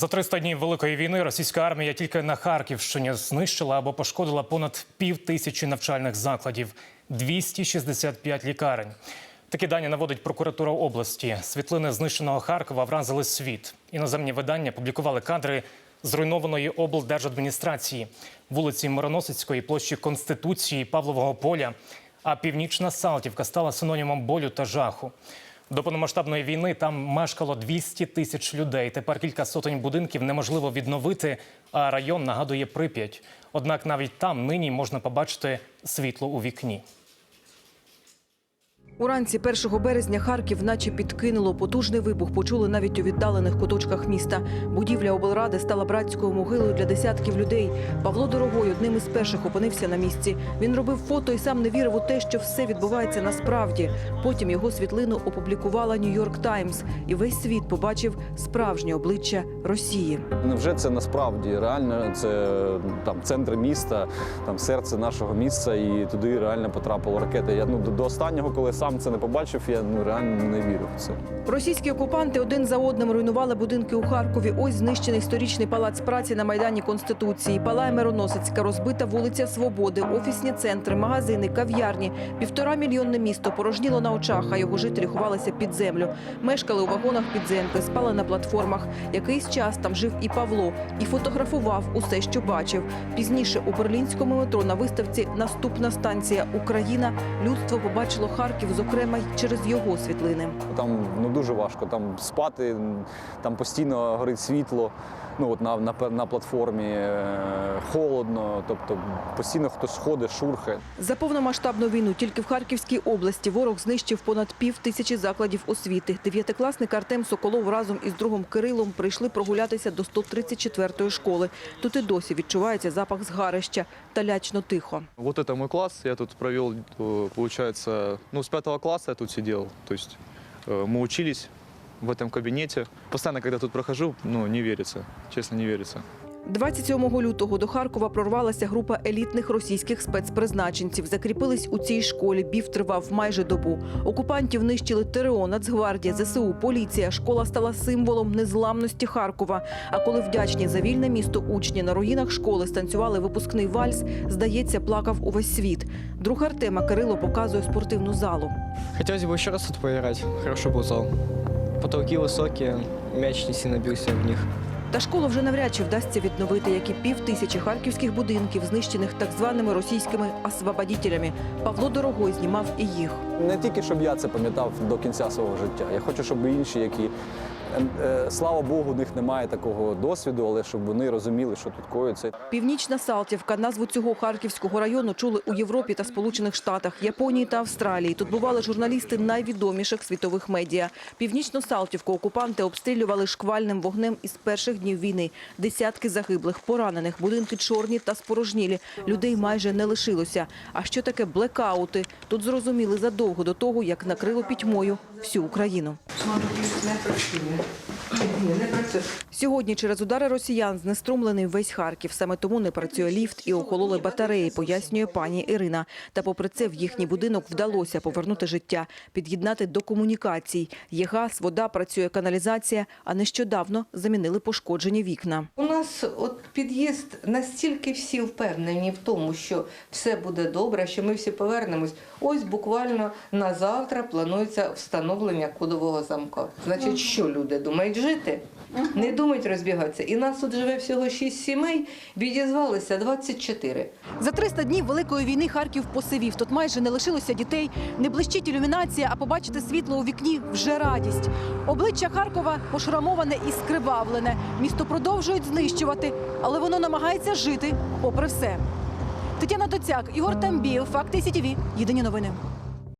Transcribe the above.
За 300 днів великої війни російська армія тільки на Харківщині знищила або пошкодила понад пів тисячі навчальних закладів, 265 лікарень. Такі дані наводить прокуратура області. Світлини знищеного Харкова вразили світ. Іноземні видання публікували кадри зруйнованої облдержадміністрації, вулиці Мироносицької, площі Конституції, Павлового поля. А північна Салтівка стала синонімом болю та жаху. До повномасштабної війни там мешкало 200 тисяч людей. Тепер кілька сотень будинків неможливо відновити, а район нагадує Прип'ять. Однак навіть там нині можна побачити світло у вікні. Уранці 1 березня Харків наче підкинуло. Потужний вибух почули навіть у віддалених куточках міста. Будівля облради стала братською могилою для десятків людей. Павло Дорогой одним із перших опинився на місці. Він робив фото і сам не вірив у те, що все відбувається насправді. Потім його світлину опублікувала Нью-Йорк Таймс, і весь світ побачив справжнє обличчя Росії. Невже це насправді реально це там центр міста, там серце нашого міста, і туди реально потрапила ракета. Я ну до, останнього, коли сам це не побачив, я ну реально не вірив в це. Російські окупанти один за одним руйнували будинки у Харкові. Ось знищений сторічний палац праці на майдані Конституції. Палає Мироносицька, розбита вулиця Свободи, офісні центри, магазини, кав'ярні. Півтора мільйонне місто порожніло на очах, а його жителі ховалися під землю. Мешкали у вагонах підземки, спали на платформах. Якийсь час там жив і Павло, і фотографував усе, що бачив. Пізніше у берлінському метро на виставці Наступна станція Україна людство побачило Харків, зокрема й через його світлини. Там ну дуже важко. Там спати, там постійно горить світло Ну от на, на, пе- на платформі е, холодно, тобто постійно хтось ходить, шурхає. За повномасштабну війну тільки в Харківській області ворог знищив понад пів тисячі закладів освіти. Дев'ятикласник Артем Соколов разом із другом Кирилом прийшли прогулятися до 134-ї школи. Тут і досі відчувається запах згарища та лячно тихо. Вот это мой класс. Я тут провел, э, получается, ну, с пятого класса я тут сидел. То есть э, мы учились в этом кабинете. Постоянно, когда тут прохожу, ну, не верится. Честно, не верится. 27 лютого до Харкова прорвалася група елітних російських спецпризначенців. Закріпились у цій школі. Бів тривав майже добу. Окупантів нищили ТРО, Нацгвардія, ЗСУ, поліція. Школа стала символом незламності Харкова. А коли вдячні за вільне місто учні на руїнах школи станцювали випускний вальс, здається, плакав увесь світ. Друг Артема Кирило показує спортивну залу. Хотелось бы еще раз тут поиграть. Хороший был зал. Потолки високі, мяч не сильно бився в них. Та школу вже навряд чи вдасться відновити, як і пів тисячі харківських будинків, знищених так званими російськими освободітелями. Павло Дорогой знімав і їх. Не тільки щоб я це пам'ятав до кінця свого життя. Я хочу, щоб і інші, які слава Богу, у них немає такого досвіду, але щоб вони розуміли, що тут коїться. Північна Салтівка. Назву цього харківського району чули у Європі та Сполучених Штатах, Японії та Австралії. Тут бували журналісти найвідоміших світових медіа. Північну Салтівку окупанти обстрілювали шквальним вогнем із перших днів війни. Десятки загиблих, поранених, будинки чорні та спорожнілі. Людей майже не лишилося. А що таке блекаути? Тут зрозуміли задовго до того, як накрило пітьмою всю Україну. Czy to use metr, czy nie? Сьогодні через удари росіян знеструмлений весь Харків. Саме тому не працює ліфт і охололи батареї, пояснює пані Ірина. Та попри це в їхній будинок вдалося повернути життя, під'єднати до комунікацій. Є газ, вода, працює каналізація, а нещодавно замінили пошкоджені вікна. У нас от під'їзд настільки всі впевнені в тому, що все буде добре, що ми всі повернемось. Ось буквально на завтра планується встановлення кодового замка. Значить, що люди думають жити? Не думають розбігатися. І нас тут живе всього 6 сімей, відізвалися 24. За 300 днів Великої війни Харків посивів. Тут майже не лишилося дітей. Не блищить ілюмінація, а побачити світло у вікні вже радість. Обличчя Харкова пошрамоване і скривавлене. Місто продовжують знищувати, але воно намагається жити попри все. Тетяна Доцяк, Ігор Тамбієв, Факти СІТІВІ. Єдині новини.